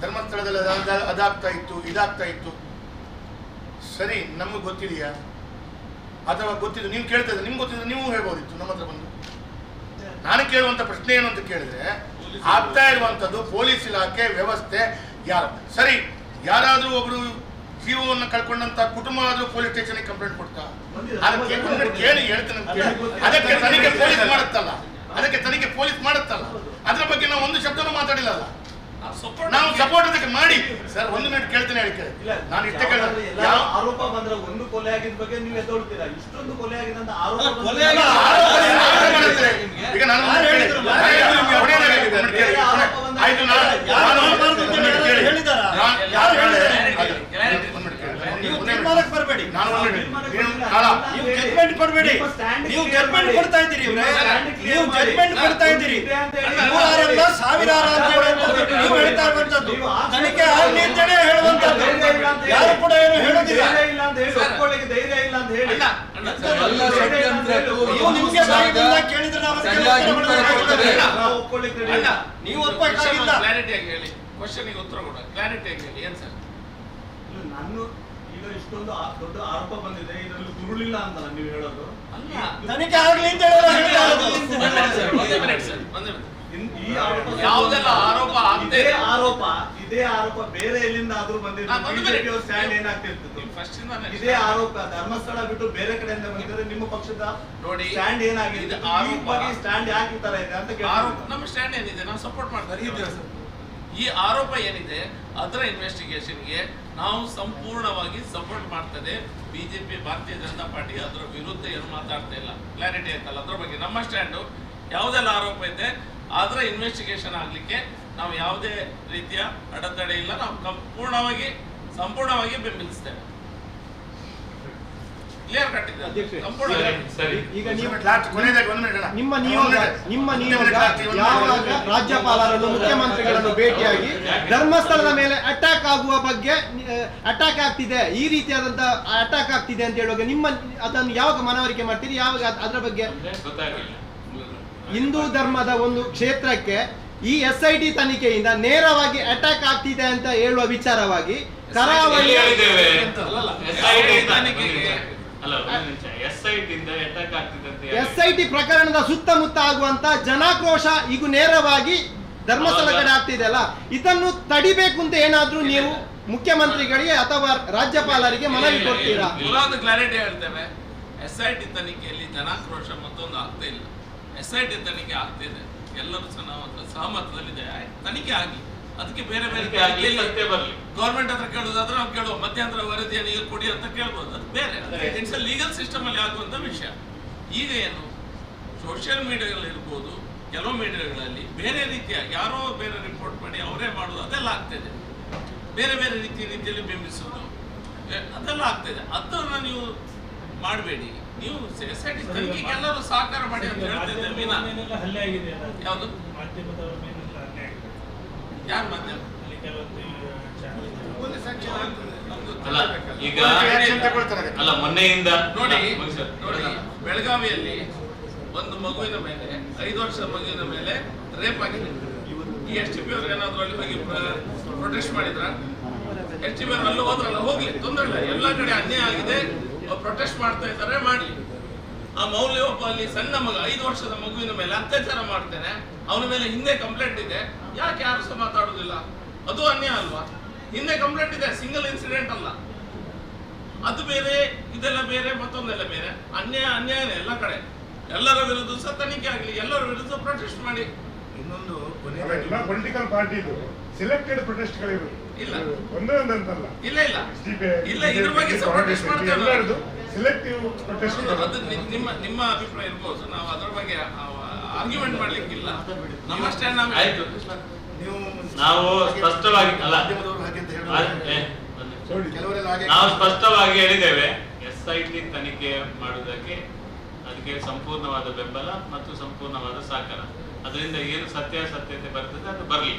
ಧರ್ಮಸ್ಥಳದಲ್ಲಿ ಅದಾಗ್ತಾ ಇತ್ತು ಇದಾಗ್ತಾ ಇತ್ತು. ಸರಿ ನಮಗೆ ಗೊತ್ತಿದೆಯಾ? ಅಥವಾ ಗೊತ್ತಿದ್ದು ನೀವು ಕೇಳ್ತಾ ಇದ್ರೆ ನಿಮ್ಗೆ ಗೊತ್ತಿದ್ರೆ ನೀವು ಹೇಳ್ಬೋದಿತ್ತು ನಮ್ಮ ಹತ್ರ ಬಂದು. ನಾನು ಕೇಳುವಂತ ಪ್ರಶ್ನೆ ಏನು ಅಂತ ಕೇಳಿದ್ರೆ ಆಗ್ತಾ ಇರುವಂತದ್ದು ಪೊಲೀಸ್ ಇಲಾಖೆ ವ್ಯವಸ್ಥೆ ಯಾರು? ಸರಿ ಯಾರಾದ್ರೂ ಒಬ್ರು ಜೀವವನ್ನು ಕಳ್ಕೊಂಡಂತ ಕುಟುಂಬ ಆದ್ರೂ ಪೊಲೀಸ್ ಸ್ಟೇಷನ್ ಅದಕ್ಕೆ ಕೇಳಿ ಹೇಳ್ತೇನೆ. ಅಂತ ಅದಕ್ಕೆ ತನಿಖೆ ಪೊಲೀಸ್ ಮಾಡುತ್ತಲ್ಲ. ಅದಕ್ಕೆ ತನಿಖೆ ಪೊಲೀಸ್ ಮಾಡುತ್ತಲ್ಲ. ಅದ್ರ ಬಗ್ಗೆ ನಾವು ಒಂದು ಶಬ್ದನೂ ಮಾತಾಡಿಲ್ಲ ನಾವು ಸಪೋರ್ಟ್ ಅದಕ್ಕೆ ಮಾಡಿ. ಸರ್ ಒಂದು ಮಿನಿಟ್ ಕೇಳ್ತೇನೆ ಹೇಳಿ ಕೇಳಿ ಇಲ್ಲ ನಾನು ಇಷ್ಟೇ ಆರೋಪ ಬಂದ್ರೆ ಒಂದು ಕೊಲೆ ಆಗಿದ ಬಗ್ಗೆ ನೀವು ಎದ್ದೊಳ್ತೀರಾ? ಇಷ್ಟೊಂದು ಕೊಲೆ ಆಗಿದೆ ಅಂತ ಆರೋಪ ಕೊಲೆ. ಈಗ ನಾನು ಯಾರು. ಹೇಳಿದ್ರು? ನಾನು ಹೇಳಿದ್ರು. ಆಯ್ತು ನಾನು ಯಾರು ನಾನು ಒಂದು ನಾನು- ಯಾರು ನಾನು? ಅದು, Clarity. ಕೊಡಬೇಡಿ ನೀವು ಜಡ್ಮೆಂಟ್ ಕೊಡ್ತಾ ಇದ್ದೀರಿ ಇವ್ರೆ. ನೀವು ಮಾಡಿ. ಜಡ್ಮೆಂಟ್ ಕೊಡ್ತಾ ಇದ್ದೀರಿ. ಇದೆ ಅಂತ ಹೇಳಿ. ನೂರಾರಲ್ಲ ಸಾವಿರಾರು ಅಂತ ಹೇಳುವಂಥದ್ದು ನೀವು ಹೇಳ್ತಾ ಇರುವಂತದ್ದು ತನಿಖೆ ಆಗಲಿ ಅಂತೇಳಿ ಹೇಳುವಂತದ್ದು ಯಾರು ಕೂಡ ಏನು ಹೇಳುದಿಲ್ಲ. ಧೈರ್ಯ ಇಲ್ಲ ಅಂತ ಹೇಳಿ. ನೀವು ನಿಮ್ಗೆ ಬಾಯಿಯಿಂದ ಕೇಳಿದ್ರೆ ನಾವು ಒಪ್ಕೊಳ್ಳಿಕ್ಕೆ ನೀವು ಕ್ಲಾರಿಟಿ ಕ್ವಶನ್ ಉತ್ತರ ಕೊಡ ಕ್ಲಾರಿಟಿ ಆಗಿ ಹೇಳಿ. ಏನ್ ಸರ್? ನಾನು ಈಗ ಇಷ್ಟೊಂದು ಆ- ದೊಡ್ಡ ಆರೋಪ ಬಂದಿದೆ ಇದರಲ್ಲಿ ಗುರುಳಿಲ್ಲ ಅಂತಲ್ಲ ನೀವು ಹೇಳೋದು ತನಿಖೆ ಆಗಲಿ ಅಂತ ಹೇಳೋದು ಹೇಳ್ತಾ ಇರೋದು. ಒಂದೇ minute ಸರ್, ಒಂದೇ minute ಸರ್, ಒಂದೇ minute. ಇನ್- ಈ ಆರೋಪ ಯಾವುದೆಲ್ಲ ಆರೋಪ ಆಗ್ತಾ ಇದೇ ಇದೆ? ಆರೋಪ ಇದೇ ಆರೋಪ ಬೇರೆ ಎಲ್ಲಿಂದ ಆದ್ರೂ ಬಂದಿದ್ದು ಹಾ, ಒಂದು minute. ಬಿಜೆಪಿ ಸ್ಟ್ಯಾಂಡ್ ನೀವು first ಇಂದಾನೆ ಇದೇ ಆರೋಪ ಧರ್ಮಸ್ಥಳ ಬಿಟ್ಟು ಬೇರೆ ಕಡೆಯಿಂದ ಬಂದಿದ್ರೆ ನಿಮ್ಮ ಪಕ್ಷದ ನೋಡಿ, ಸ್ಟ್ಯಾಂಡ್ ಏನಾಗಿದೆ ಇದು ಈ ಆರೋಪ. ಬಗ್ಗೆ ಸ್ಟ್ಯಾಂಡ್ ಯಾಕೆ ಈ ತರ ಇದೆ ಅಂತ ಆರೋಪ ನಮ್ಮ ಸ್ಟ್ಯಾಂಡ್ ಏನಿದೆ ನಾವು ಸಪೋರ್ಟ್ ಮಾಡ್ತಾರೆ. ಈ ಆರೋಪ ಏನಿದೆ, ಅದರ ಇನ್ವೆಸ್ಟಿಗೇಷನ್ಗೆ ನಾವು ಸಂಪೂರ್ಣವಾಗಿ ಸಪೋರ್ಟ್ ಮಾಡ್ತದೆ ಬಿಜೆಪಿ ಭಾರತೀಯ ಜನತಾ ಪಾರ್ಟಿ. ಅದರ ವಿರುದ್ಧ ಏನು ಮಾತಾಡ್ತಾ ಇಲ್ಲ. ಕ್ಲಾರಿಟಿ ಆಯ್ತಲ್ಲ ಅದ್ರ ಬಗ್ಗೆ. ನಮ್ಮ ಸ್ಟ್ಯಾಂಡು ಯಾವುದೆಲ್ಲ ಆರೋಪ ಇದೆ, ಅದರ ಇನ್ವೆಸ್ಟಿಗೇಷನ್ ಆಗಲಿಕ್ಕೆ ನಾವು ಯಾವುದೇ ರೀತಿಯ ಅಡೆತಡೆ ಇಲ್ಲ. ನಾವು ಸಂಪೂರ್ಣವಾಗಿ ಸಂಪೂರ್ಣವಾಗಿ ಬೆಂಬಲಿಸ್ತೇವೆ ಕ್ಲಿಯರ್ ಕಟ್ ಇದೆ ಅಧ್ಯಕ್ಷೆ, ಸಂಪೂರ್ಣವಾಗಿ ಸರಿ ಈಗ ನೀವು. ನಿಮ್ಮ ನಿಯೋಗ ನಿಮ್ಮ ನಿಯೋಗ ಯಾವಾಗ ರಾಜ್ಯಪಾಲರನ್ನು ಮುಖ್ಯಮಂತ್ರಿಗಳನ್ನು ಭೇಟಿಯಾಗಿ ಧರ್ಮಸ್ಥಳದ ಮೇಲೆ ಅಟ್ಯಾಕ್ ಆಗುವ ಬಗ್ಗೆ ಅಟ್ಯಾಕ್ ಆಗ್ತಿದೆ. ಈ ರೀತಿಯಾದಂತಹ ಅಟ್ಯಾಕ್ ಆಗ್ತಿದೆ ಅಂತ ಹೇಳುವಾಗ ನಿಮ್ಮ ಅದನ್ನು ಯಾವಾಗ ಮನವರಿಕೆ ಮಾಡ್ತೀರಿ? ಯಾವಾಗ ಅದ್- ಅದರ ಬಗ್ಗೆ? ಹಿಂದೂ ಧರ್ಮದ ಒಂದು ಕ್ಷೇತ್ರಕ್ಕೆ ಈ ಎಸ್ ಐ ಟಿ ತನಿಖೆಯಿಂದ ನೇರವಾಗಿ ಅಟ್ಯಾಕ್ ಆಗ್ತಿದೆ ಅಂತ ಹೇಳುವ ವಿಚಾರವಾಗಿ ಕರಾವಳಿ ಒಂದು ಎಸ್ ಐ ಟಿ ಪ್ರಕರಣದ ಸುತ್ತಮುತ್ತ ಆಗುವಂತ ಜನಾಕ್ರೋಶ ಈಗ ನೇರವಾಗಿ ಧರ್ಮಸ್ಥಳ ಕಡೆ ಆಗ್ತಿದೆ ಅಲ್ಲ? ಇದನ್ನು ತಡಿಬೇಕು ಅಂತ ಏನಾದ್ರೂ ನೀವು ಮುಖ್ಯಮಂತ್ರಿಗಳಿಗೆ ಅಥವಾ ರಾಜ್ಯಪಾಲರಿಗೆ ಮನವಿ ಕೊಡ್ತೀರಾ? ಪುರಾದ ಕ್ಲಾರಿಟಿ ಹೇಳ್ತೇವೆ. ಎಸ್ ಐ ಟಿ ತನಿಖೆಯಲ್ಲಿ ಜನಾಕ್ರೋಶ ಮತ್ತೊಂದು ಆಗ್ತಾ ಇಲ್ಲ. ಎಸ್ ಐ ಟಿ ತನಿಖೆ ಆಗ್ತಿದೆ. ಎಲ್ಲರೂ ಸಹ ಸಹಮತದಲ್ಲಿದೆ. ಆಯ್ತು, ತನಿಖೆ ಆಗಿ. ಅದಕ್ಕೆ ಬೇರೆ ಬೇರೆ ಬರ್ಲಿ. ಗೌರ್ಮೆಂಟ್ ಹತ್ರ ಕೇಳೋದಾದ್ರೆ ನಾವು ಕೇಳುವ. ಮಧ್ಯಂತರ ವರದಿಯನ್ನು ಈಗ ಕೊಡಿ ಅಂತ ಕೇಳ್ಬೋದು. ಅದು ಬೇರೆ. ಇಟ್ಸ್ ಲೀಗಲ್ ಸಿಸ್ಟಮ್ ಅಲ್ಲಿ ಆಗುವಂತ ವಿಷಯ. ಈಗ ಏನು? ಸೋಷಿಯಲ್ ಮೀಡಿಯಾಗಳಲ್ಲಿ ಇರ್ಬೋದು ಕೆಲವು ಮೀಡಿಯಾಗಳಲ್ಲಿ ಬೇರೆ ರೀತಿಯ ಯಾರೋ ಬೇರೆ ರಿಪೋರ್ಟ್ ಮಾಡಿ ಅವರೇ ಮಾಡೋದು ಅದೆಲ್ಲ ಆಗ್ತಿದೆ. ಬೇರೆ ಬೇರೆ ರೀತಿಯ ರೀತಿಯಲ್ಲಿ ಬಿಂಬಿಸೋದು ಅದೆಲ್ಲ ಆಗ್ತಿದೆ. ಅದನ್ನ ನೀವು ಮಾಡಬೇಡಿ. ನೀವು ಸೊಸೈಟಿ ತನಿಖೆಗೆ ಎಲ್ಲರೂ ಸಹಕಾರ ಮಾಡಿ ಅಂತ ಹೇಳ್ತಿದ್ದೆ ಆಗಿದೆ ಯಾವುದು? ಯಾರು ಮಾಧ್ಯಮ ಅಲ್ಲಿ ಕೆಲವೊಂದು ಚಾನಲ್ ಒಂದು sanction ಆಗ್ತದೆ. ನಮ್ದು ಅಲ್ಲ ಈಗ. ಅಲ್ಲ ಮೊನ್ನೆಯಿಂದ ನೋಡಿ ನೋಡಿ ಬೆಳಗಾವಿಯಲ್ಲಿ ಒಂದು ಮಗುವಿನ ಮೇಲೆ ಐದು ವರ್ಷದ ಮಗುವಿನ ಮೇಲೆ ರೇಪ್ ಆಗಿದೆ. ಈ ಎಸ್ ಟಿ ಪಿ ಅವ್ರು ಏನಾದ್ರು ಅಲ್ಲಿ ಹೋಗಿ ಪ್ರೊಟೆಸ್ಟ್ ಮಾಡಿದ್ರ? ಎಸ್ ಟಿ ಪಿ ಅವ್ರು ಅಲ್ಲಿ ಹೋದ್ರಲ್ಲ ಹೋಗ್ಲಿ ತೊಂದರೆ ಇಲ್ಲ. ಎಲ್ಲಾ ಕಡೆ ಅನ್ಯಾಯ ಆಗಿದೆ. ಪ್ರೊಟೆಸ್ಟ್ ಮಾಡ್ತಾ ಇದ್ದಾರೆ ಮಾಡ್ಲಿ. ಆ ಮೌಲ್ಯ ಒಬ್ಬ ಅಲ್ಲಿ ಸಣ್ಣ ಮಗ ಐದು ವರ್ಷದ ಮಗುವಿನ ಮೇಲೆ ಅತ್ಯಾಚಾರ ಮಾಡ್ತೇನೆ. ಅವನ ಮೇಲೆ ಹಿಂದೆ ಕಂಪ್ಲೇಂಟ್ ಇದೆ. ಯಾಕೆ ಯಾರು ಸಹ ಮಾತಾಡೋದಿಲ್ಲ? ಅದು ಅನ್ಯಾಯ ಅಲ್ವಾ? ಹಿಂದೆ ಕಂಪ್ಲೇಂಟ್ ಇದೆ ಸಿಂಗಲ್ ಇನ್ಸಿಡೆಂಟ್ ಅಲ್ಲ. ಅದು ಬೇರೆ ಇದೆಲ್ಲ ಬೇರೆ ಮತ್ತೊಂದೆಲ್ಲ ಬೇರೆ. ಅನ್ಯಾಯ ಅನ್ಯಾಯನೇ ಎಲ್ಲ ಕಡೆ. ಎಲ್ಲರ ವಿರುದ್ಧ ಸಹ ತನಿಖೆ ಆಗಲಿ ಎಲ್ಲರ ವಿರುದ್ಧ ಪ್ರೊಟೆಸ್ಟ್ ಮಾಡಿ. ಇನ್ನೊಂದು ಪೊಲಿಟಿಕಲ್ ಪಾರ್ಟಿ ಸಿಲೆಕ್ಟೆಡ್ ಪ್ರೊಟೆಸ್ಟ್ ಇಲ್ಲ. ಒಂದೇ ಒಂದಂತಲ್ಲ. ಇಲ್ಲ ಇಲ್ಲ. ಇಲ್ಲ ಇದ್ರ ಬಗ್ಗೆ ಪ್ರೊಟೆಸ್ಟ್ ಮಾಡ್ತೇವೆ ಸಿಲೆಕ್ಟಿವ್ ಪ್ರೊಟೆಸ್ಟ್ ಅದು- ಅದು ನಿಮ್ಮ ನಿಮ್ಮ ಅಭಿಪ್ರಾಯ ಇರ್ಬೋದು. ನಾವು ಅದರ ಬಗ್ಗೆ ಆರ್ಗ್ಯುಮೆಂಟ್ ಮಾಡ್ಲಿಕ್ಕಿಲ್ಲ. ನಮ್ಮ ಸ್ಟ್ಯಾಂಡ್ ನಾವು ಆಯ್ತು ನೀವು ನಾವು ಸ್ಪಷ್ಟವಾಗಿ ಅಲ್ಲ. ನಾವು ಸ್ಪಷ್ಟವಾಗಿ ಹೇಳಿದ್ದೇವೆ ಎಸ್ ಐ ಟಿ ತನಿಖೆ ಮಾಡುವುದಕ್ಕೆ ಅದಕ್ಕೆ ಸಂಪೂರ್ಣವಾದ ಬೆಂಬಲ ಮತ್ತು ಸಂಪೂರ್ಣವಾದ ಸಹಕಾರ. ಅದರಿಂದ ಏನು ಸತ್ಯಾಸತ್ಯತೆ ಬರ್ತದೆ ಅದು ಬರಲಿ.